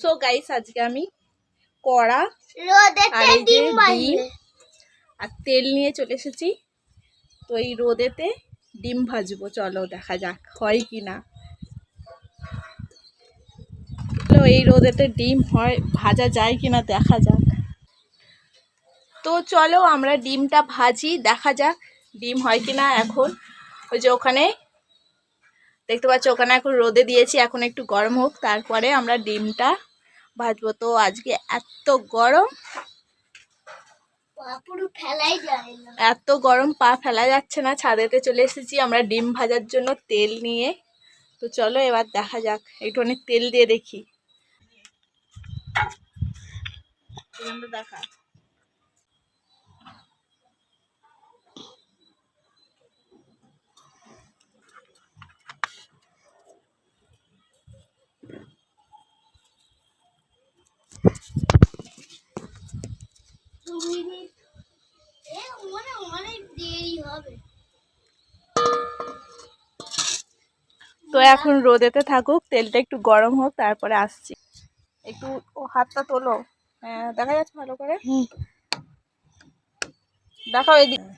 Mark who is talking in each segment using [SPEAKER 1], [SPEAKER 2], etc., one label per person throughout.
[SPEAKER 1] So guys আজকে আমি কড়া আর
[SPEAKER 2] রোদেতে
[SPEAKER 1] এই যে
[SPEAKER 2] ডিম
[SPEAKER 1] ডিম আর তেল নিয়ে চলে এসেছি। তো এই রোদেতে ডিম ভাজবো। চলো দেখা যাক হয় কি না। তো এই রোদেতে ডিম হয় ভাজা যায় কি না দেখা যাক। তো চলো আমরা ডিমটা ভাজি দেখা যাক ডিম হয় কি না এখন। ওই যে ওখানে দেখতে পাচ্ছ ওখানে এখন রোদে দিয়েছি এখন একটু গরম হোক তারপরে আমরা ডিমটা ভাজবো। তো আজকে এত গরম। এত গরম পা ফেলা যাচ্ছে না। ছাদেতে চলে এসেছি আমরা ডিম ভাজার জন্য তেল নিয়ে। তো চলো এবার দেখা যাক একটু অনেক তেল দিয়ে দেখি। দেখা। তো এখন রোদেতে থাকুক তেলটা একটু গরম হোক তারপরে আসছি। একটু ও হাতটা তোলো। হ্যাঁ দেখা যাচ্ছে ভালো করে? দেখাও এদিকে।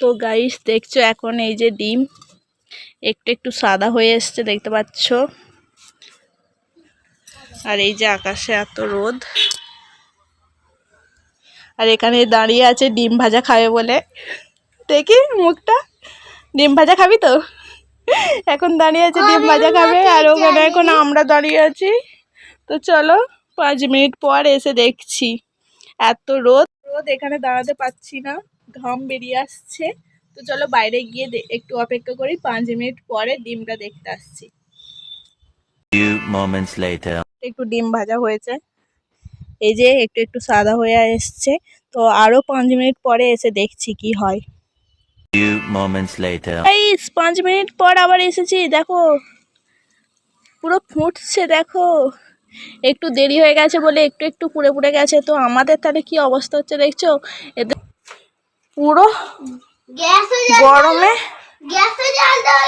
[SPEAKER 1] তো গাইস দেখছ এখন এই যে ডিম একটু একটু সাদা হয়ে এসছে দেখতে পাচ্ছ? আর এই যে আকাশে এত রোদ। আর এখানে দাঁড়িয়ে আছে ডিম ভাজা খাবে বলে। দেখি মুখটা। ডিম ভাজা খাবি তো? এখন দাঁড়িয়ে আছে ডিম ভাজা খাবে আর ওখানে এখন আমরা দাঁড়িয়ে আছি। তো চলো পাঁচ মিনিট পর এসে দেখছি। এত রোদ রোদ এখানে দাঁড়াতে পারছি না। ঘাম বেরিয়ে আসছে। তো চলো বাইরে গিয়ে দে- একটু অপেক্ষা করি। পাঁচ মিনিট পরে ডিমটা দেখতে আসছি. একটু ডিম ভাজা হয়েছে। এই যে একটু একটু সাদা হয়ে এসছে। তো আরও পাঁচ মিনিট পরে এসে দেখছি কি হয়।
[SPEAKER 3] Few moments later.
[SPEAKER 1] গাইস পাঁচ মিনিট পর আবার এসেছি দেখো। পুরো ফুটছে দেখো। একটু দেরি হয়ে গেছে বলে একটু একটু পুড়ে পুড়ে গেছে। তো আমাদের তাহলে কি অবস্থা হচ্ছে দেখছ? এতে পুরো গরমে।
[SPEAKER 2] গ্যাসে জাল দেওয়া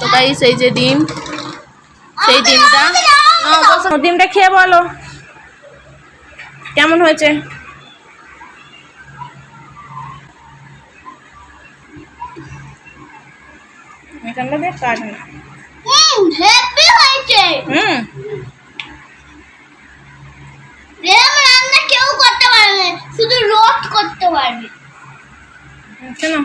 [SPEAKER 1] তো গাইস এই যে ডিম। সেই ডিমটা। ডিমটা খেয়ে বলো। কেমন হয়েছে? এখানটা দিয়ে না।
[SPEAKER 2] হুম। রান্না কেউ করতে পারবে শুধু রোদ করতে পারবে।
[SPEAKER 1] আচ্ছা না